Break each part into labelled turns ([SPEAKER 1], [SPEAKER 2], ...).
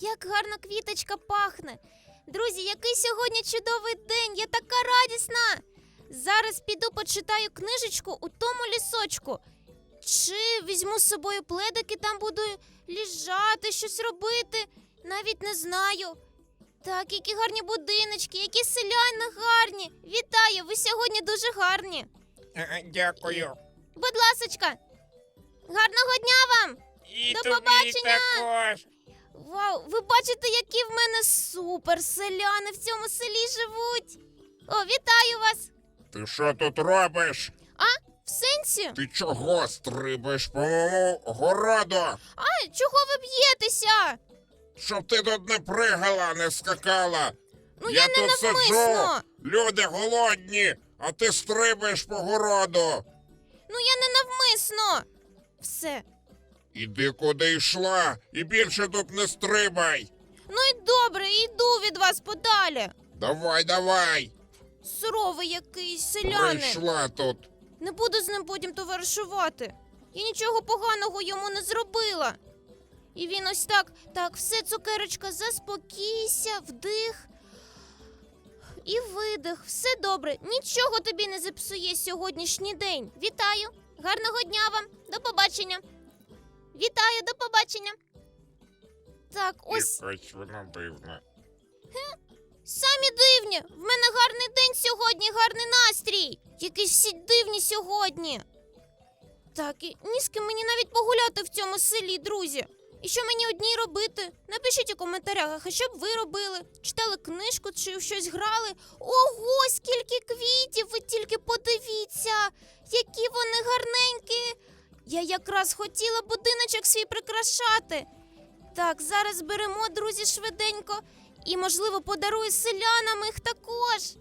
[SPEAKER 1] Як гарно квіточка пахне. Друзі, який сьогодні чудовий день! Я така радісна. Зараз піду почитаю книжечку у тому лісочку. Чи візьму з собою пледик і там буду ліжати, щось робити. Навіть не знаю. Так, які гарні будиночки, які селяни гарні. Вітаю, ви сьогодні дуже гарні.
[SPEAKER 2] Е, Дякую.
[SPEAKER 1] Будь ласочка. Гарного дня вам!
[SPEAKER 2] І
[SPEAKER 1] До
[SPEAKER 2] тобі
[SPEAKER 1] побачення!
[SPEAKER 2] також.
[SPEAKER 1] Вау, ви бачите, які в мене супер селяни в цьому селі живуть. О, вітаю вас!
[SPEAKER 2] Ти що тут робиш?
[SPEAKER 1] А, в сенсі?
[SPEAKER 2] Ти чого стрибаєш по моєму городу?
[SPEAKER 1] А, чого ви б'єтеся?
[SPEAKER 2] Щоб ти тут не пригала, не скакала.
[SPEAKER 1] Ну я, не
[SPEAKER 2] тут
[SPEAKER 1] навмисно.
[SPEAKER 2] сиджу, люди голодні, а ти стрибаєш по городу.
[SPEAKER 1] Ну я не навмисно. Все.
[SPEAKER 2] Іди куди йшла, і більше тут не стрибай.
[SPEAKER 1] Ну і добре, йду від вас подалі.
[SPEAKER 2] Давай, давай.
[SPEAKER 1] Суровий якийсь селянин.
[SPEAKER 2] Прийшла тут.
[SPEAKER 1] Не буду з ним потім товаришувати. Я нічого поганого йому не зробила. І він ось так, так, все, цукерочка, заспокійся, вдих. І видих, все добре, нічого тобі не зіпсує сьогоднішній день. Вітаю! Гарного дня вам! До побачення! Вітаю, до побачення! Так, ось
[SPEAKER 2] Якось воно дивне.
[SPEAKER 1] Самі дивні. В мене гарний день сьогодні, гарний настрій. Якісь всі дивні сьогодні. Так, і ні з ким мені навіть погуляти в цьому селі, друзі. І що мені одній робити? Напишіть у коментарях, а що б ви робили? Читали книжку чи щось грали? Ого, скільки квітів! Ви тільки подивіться, які вони гарненькі. Я якраз хотіла будиночок свій прикрашати. Так, зараз беремо, друзі, швиденько. І, можливо, подарую селянам їх також.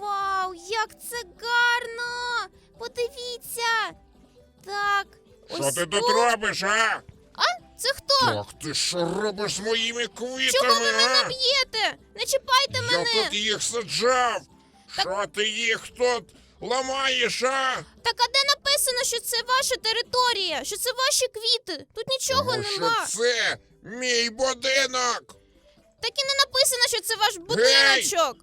[SPEAKER 1] Вау, як це гарно! Подивіться. Так.
[SPEAKER 2] Що
[SPEAKER 1] ось
[SPEAKER 2] ти тут робиш, а?
[SPEAKER 1] Це хто?
[SPEAKER 2] Так, ти що робиш з моїми квітами,
[SPEAKER 1] Чого ви мене
[SPEAKER 2] а?
[SPEAKER 1] б'єте? Не чіпайте
[SPEAKER 2] Я
[SPEAKER 1] мене!
[SPEAKER 2] тут їх саджав. Що ти їх тут ламаєш, а?
[SPEAKER 1] Так а де написано, що це ваша територія, що це ваші квіти? Тут нічого
[SPEAKER 2] Тому
[SPEAKER 1] нема.
[SPEAKER 2] що це мій будинок.
[SPEAKER 1] Так і не написано, що це ваш будиночок.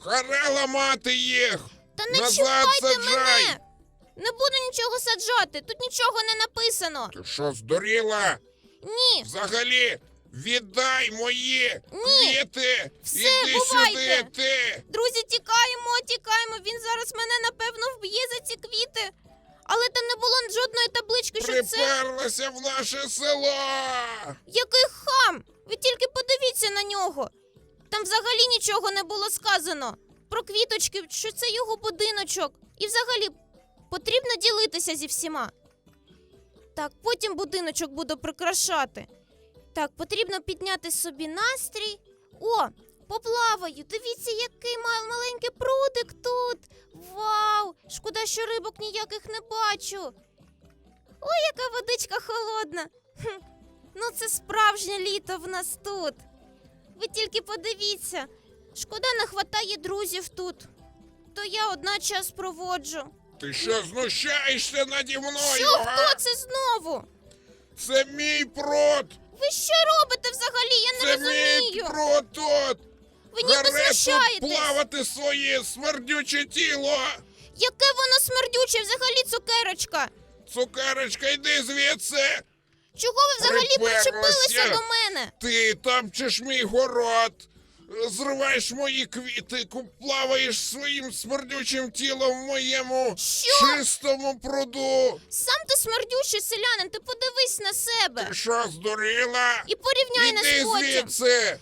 [SPEAKER 2] Харе ламати їх.
[SPEAKER 1] Та не
[SPEAKER 2] Назад
[SPEAKER 1] чіпайте
[SPEAKER 2] саджай.
[SPEAKER 1] мене! Не буду нічого саджати, тут нічого не написано.
[SPEAKER 2] Ти що, здуріла?
[SPEAKER 1] Ні.
[SPEAKER 2] Взагалі, віддай мої
[SPEAKER 1] Ні.
[SPEAKER 2] квіти.
[SPEAKER 1] Все,
[SPEAKER 2] Іди
[SPEAKER 1] бувайте.
[SPEAKER 2] сюди, ти.
[SPEAKER 1] Друзі, тікаємо, тікаємо. Він зараз мене напевно вб'є за ці квіти. Але там не було жодної таблички, що це
[SPEAKER 2] Приперлася в наше село.
[SPEAKER 1] який хам. Ви тільки подивіться на нього. Там взагалі нічого не було сказано. Про квіточки, що це його будиночок. І взагалі потрібно ділитися зі всіма. Так, потім будиночок буду прикрашати. Так, потрібно підняти собі настрій. О, поплаваю. Дивіться, який маленький прудик тут. Вау! Шкода, що рибок ніяких не бачу. Ой, яка водичка холодна. Хм. Ну, це справжнє літо в нас тут. Ви тільки подивіться. Шкода, не хватає друзів тут. То я одна час проводжу.
[SPEAKER 2] Ти що знущаєшся наді мною?
[SPEAKER 1] Що
[SPEAKER 2] а?
[SPEAKER 1] хто це знову?
[SPEAKER 2] Це мій прот!
[SPEAKER 1] Ви що робите взагалі? Я не
[SPEAKER 2] Це
[SPEAKER 1] розумію.
[SPEAKER 2] мій тут!
[SPEAKER 1] Ви ніби знущаєтесь.
[SPEAKER 2] плавати своє смердюче тіло!
[SPEAKER 1] Яке воно смердюче, взагалі цукерочка.
[SPEAKER 2] Цукерочка, йди звідси!
[SPEAKER 1] Чого ви взагалі
[SPEAKER 2] Приперлася.
[SPEAKER 1] причепилися до мене?
[SPEAKER 2] Ти топчеш мій город, зриваєш мої квіти, плаваєш своїм смердючим тілом в моєму
[SPEAKER 1] Що?
[SPEAKER 2] чистому пруду.
[SPEAKER 1] Сам ти смердючий селянин, ти подивись на себе.
[SPEAKER 2] Ти що, здуріла?
[SPEAKER 1] І порівняй нас
[SPEAKER 2] Іди
[SPEAKER 1] потім.
[SPEAKER 2] звідси!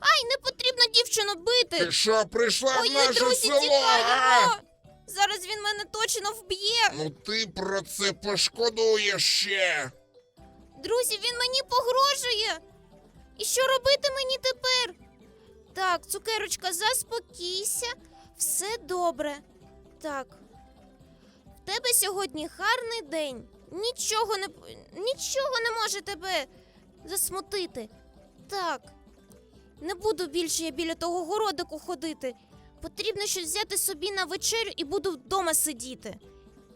[SPEAKER 1] Ай, не потрібно дівчину бити.
[SPEAKER 2] Ти що, прийшла в наше
[SPEAKER 1] друзі,
[SPEAKER 2] село? а?
[SPEAKER 1] Зараз він мене точно вб'є.
[SPEAKER 2] Ну ти про це пошкодуєш ще.
[SPEAKER 1] Друзі, він мені погрожує. І що робити мені тепер? Так, цукерочка, заспокійся, все добре. Так. В тебе сьогодні гарний день. Нічого не нічого не може тебе засмутити. Так. Не буду більше я біля того городику ходити. Потрібно щось взяти собі на вечерю і буду вдома сидіти.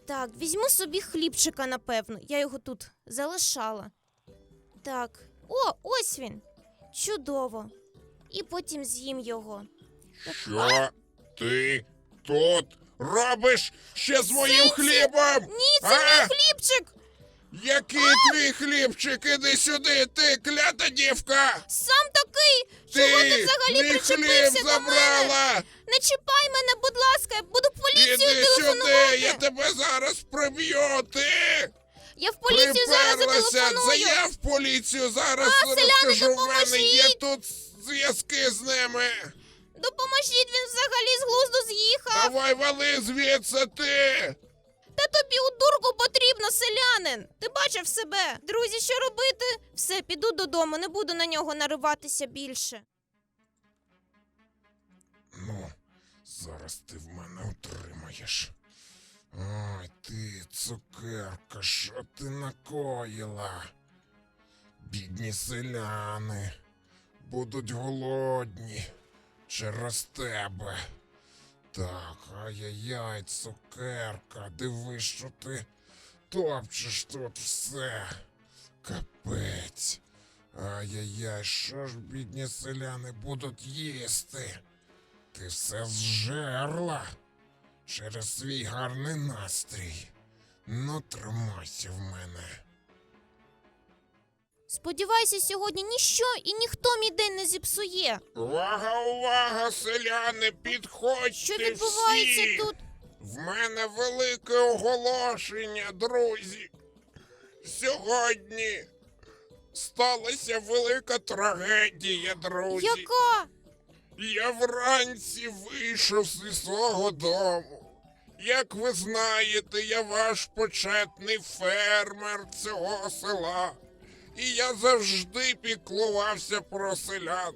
[SPEAKER 1] Так, візьму собі хлібчика, напевно. Я його тут залишала. Так. О, ось він. Чудово. І потім з'їм його.
[SPEAKER 2] Що ти тут робиш ще з моїм хлібом?
[SPEAKER 1] Ні, це
[SPEAKER 2] А?
[SPEAKER 1] мій хлібчик!
[SPEAKER 2] Який твій хлібчик? Іди сюди, ти клята дівка!
[SPEAKER 1] Сам такий! Чого ти
[SPEAKER 2] Ти
[SPEAKER 1] взагалі
[SPEAKER 2] мій хліб
[SPEAKER 1] причепився до мене?
[SPEAKER 2] забрала!
[SPEAKER 1] Не чіпай мене, будь ласка, я буду в поліцію
[SPEAKER 2] Іди сюди, я тебе зараз приб'ю! Ти
[SPEAKER 1] Я в поліцію зараз
[SPEAKER 2] приперлася!
[SPEAKER 1] зателефоную.
[SPEAKER 2] Заяв в поліцію! Зараз
[SPEAKER 1] А, селяни,
[SPEAKER 2] розкажу, в мене є
[SPEAKER 1] допоможіть!
[SPEAKER 2] тут зв'язки з ними!
[SPEAKER 1] Допоможіть, він взагалі з глузду з'їхав.
[SPEAKER 2] Давай вали звідси ти!
[SPEAKER 1] Та тобі у дурку потрібно, селянин. Ти бачив себе. Друзі, що робити? Все, піду додому, не буду на нього нариватися більше.
[SPEAKER 2] Ну, зараз ти в мене отримаєш. Ой, ти, цукерка, що ти накоїла? Бідні селяни будуть голодні через тебе. Так, ай-яй-яй, цукерка, диви, що ти топчеш тут все. Капець. Ай-яй-яй, що ж бідні селяни будуть їсти? Ти все зжерла через свій гарний настрій. Ну, тримайся в мене.
[SPEAKER 1] Сподіваюся, сьогодні ніщо і ніхто мій день не зіпсує.
[SPEAKER 2] Увага, увага, селяни, підходьте
[SPEAKER 1] Що відбувається
[SPEAKER 2] всі!
[SPEAKER 1] тут?
[SPEAKER 2] В мене велике оголошення, друзі. Сьогодні сталася велика трагедія, друзі.
[SPEAKER 1] Яка?
[SPEAKER 2] Я вранці вийшов зі свого дому. Як ви знаєте, я ваш почетний фермер цього села. І я завжди піклувався про селян.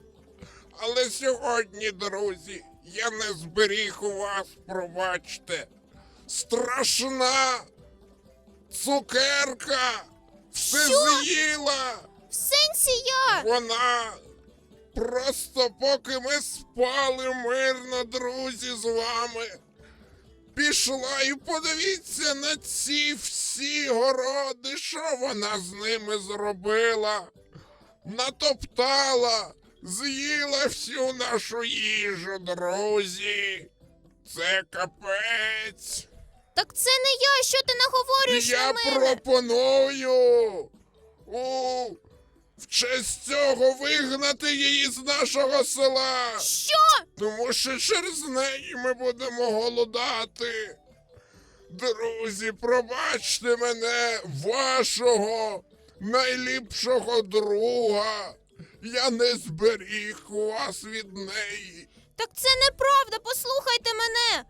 [SPEAKER 2] Але сьогодні, друзі, я не зберіг у вас, пробачте. Страшна цукерка все
[SPEAKER 1] Що?
[SPEAKER 2] з'їла.
[SPEAKER 1] В сенсі я?
[SPEAKER 2] Вона просто поки ми спали мирно, друзі, з вами. Пішла і подивіться на ці всі городи, що вона з ними зробила. Натоптала, з'їла всю нашу їжу, друзі. Це капець.
[SPEAKER 1] Так це не я, що ти наговорюєш
[SPEAKER 2] Я
[SPEAKER 1] на мене?
[SPEAKER 2] пропоную у в честь цього вигнати її з нашого села.
[SPEAKER 1] Що?
[SPEAKER 2] Тому що через неї ми будемо голодати. Друзі, пробачте мене, вашого найліпшого друга. Я не зберіг вас від неї.
[SPEAKER 1] Так це неправда, послухайте мене.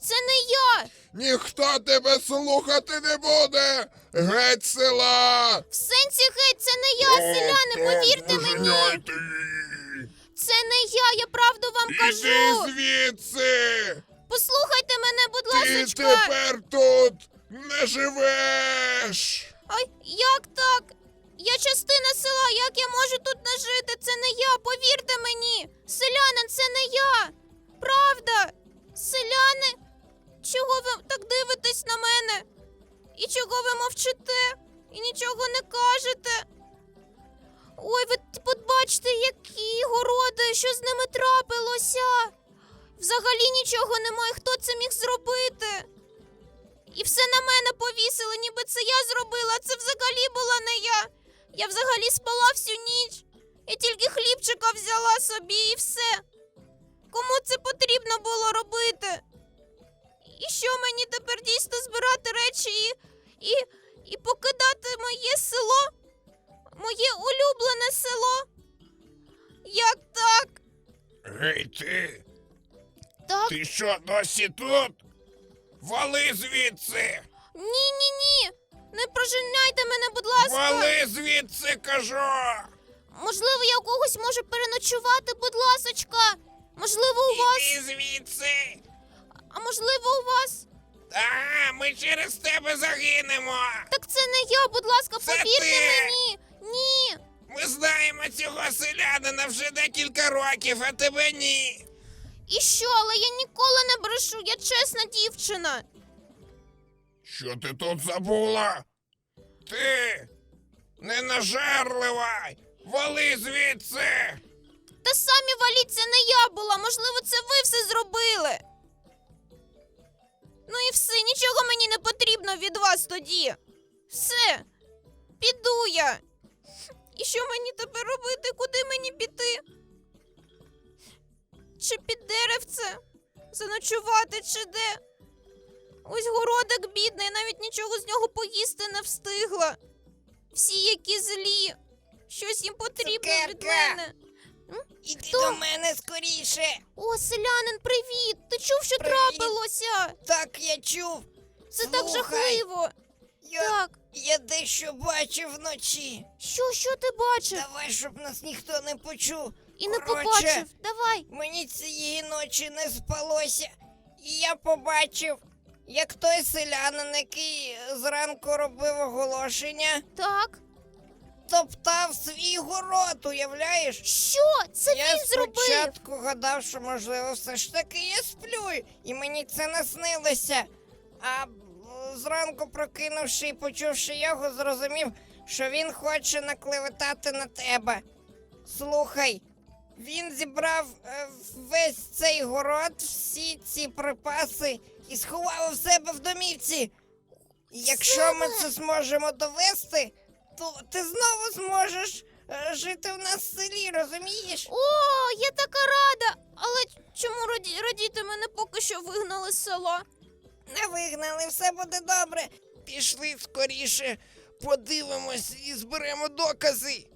[SPEAKER 1] Це не я.
[SPEAKER 2] Ніхто тебе слухати не буде. Геть села.
[SPEAKER 1] В сенсі геть, це не я, селяни, повірте мені.
[SPEAKER 2] Її.
[SPEAKER 1] Це не я, я правду вам
[SPEAKER 2] Іди
[SPEAKER 1] кажу.
[SPEAKER 2] звідси.
[SPEAKER 1] Послухайте мене, будь
[SPEAKER 2] Ти
[SPEAKER 1] ласочка.
[SPEAKER 2] тепер тут не живеш.
[SPEAKER 1] Ай, як так? Я частина села, як я можу тут не жити? Це не я, повірте мені. Селянин, це не я. Правда? Селяни? Чого ви так дивитесь на мене? І чого ви мовчите? І нічого не кажете? Ой, ви побачте, які городи, що з ними трапилося. Взагалі нічого немає, хто це міг зробити. І все на мене повісили, ніби це я зробила, а це взагалі була не я. Я взагалі спала всю ніч. Я тільки хлібчика взяла собі і все. Кому це потрібно було робити? І що мені тепер дійсно збирати речі і, і, і покидати моє село? Моє улюблене село? Як так?
[SPEAKER 2] Гей ти,
[SPEAKER 1] Так?
[SPEAKER 2] ти що досі тут? Вали звідси!
[SPEAKER 1] Ні, ні, ні. Не проженяйте мене, будь ласка.
[SPEAKER 2] Вали звідси, кажу!
[SPEAKER 1] Можливо, я у когось можу переночувати, будь ласочка. Можливо, у вас,
[SPEAKER 2] Іди звідси!
[SPEAKER 1] Можливо, у вас.
[SPEAKER 2] А, ми через тебе загинемо!
[SPEAKER 1] Так це не я, будь ласка,
[SPEAKER 2] Це
[SPEAKER 1] повірте
[SPEAKER 2] ти!
[SPEAKER 1] мені. Ні.
[SPEAKER 2] Ми знаємо цього селянина вже декілька років, а тебе ні.
[SPEAKER 1] І що, але я ніколи не брешу, я чесна дівчина.
[SPEAKER 2] Що ти тут забула? Ти ненажерлива Вали звідси!
[SPEAKER 1] Та самі валіть, це не я була. Можливо, це ви все зробили. Ну і все, нічого мені не потрібно від вас тоді. Все, піду я. І що мені тепер робити? Куди мені піти? Чи під деревце? Заночувати, чи де? Ось городик бідний, навіть нічого з нього поїсти не встигла. Всі які злі. Щось їм потрібно від мене.
[SPEAKER 3] Іди
[SPEAKER 1] Хто?
[SPEAKER 3] до мене скоріше.
[SPEAKER 1] О, селянин, привіт! Ти чув, що
[SPEAKER 3] Привіт.
[SPEAKER 1] трапилося?
[SPEAKER 3] Так, я чув.
[SPEAKER 1] Це так
[SPEAKER 3] Слухай,
[SPEAKER 1] жахливо.
[SPEAKER 3] Я,
[SPEAKER 1] Так,
[SPEAKER 3] я дещо бачив вночі.
[SPEAKER 1] що, що ти бачив?
[SPEAKER 3] Давай, щоб нас ніхто не почув.
[SPEAKER 1] І не
[SPEAKER 3] коротше.
[SPEAKER 1] побачив. Давай.
[SPEAKER 3] Мені цієї ночі не спалося. І я побачив, як той селянин, який зранку робив оголошення,
[SPEAKER 1] Так.
[SPEAKER 3] Топтав свій город, уявляєш?
[SPEAKER 1] Що? Це
[SPEAKER 3] я
[SPEAKER 1] він зробив?
[SPEAKER 3] спочатку гадав, що можливо все ж таки я сплю, і мені це не снилося. А зранку прокинувши і почувши його, зрозумів, що він хоче наклеветати на тебе. Слухай, він зібрав е, весь цей город, всі ці припаси і сховав у себе в домівці. Якщо ми це зможемо довести, то ти знову зможеш е, жити в нас в селі, розумієш?
[SPEAKER 1] О, я така рада. Але чому раді... радіти мене поки що вигнали з села?
[SPEAKER 3] Не вигнали, все буде добре. Пішли скоріше, подивимось і зберемо докази.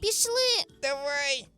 [SPEAKER 1] Пішли.
[SPEAKER 3] Давай.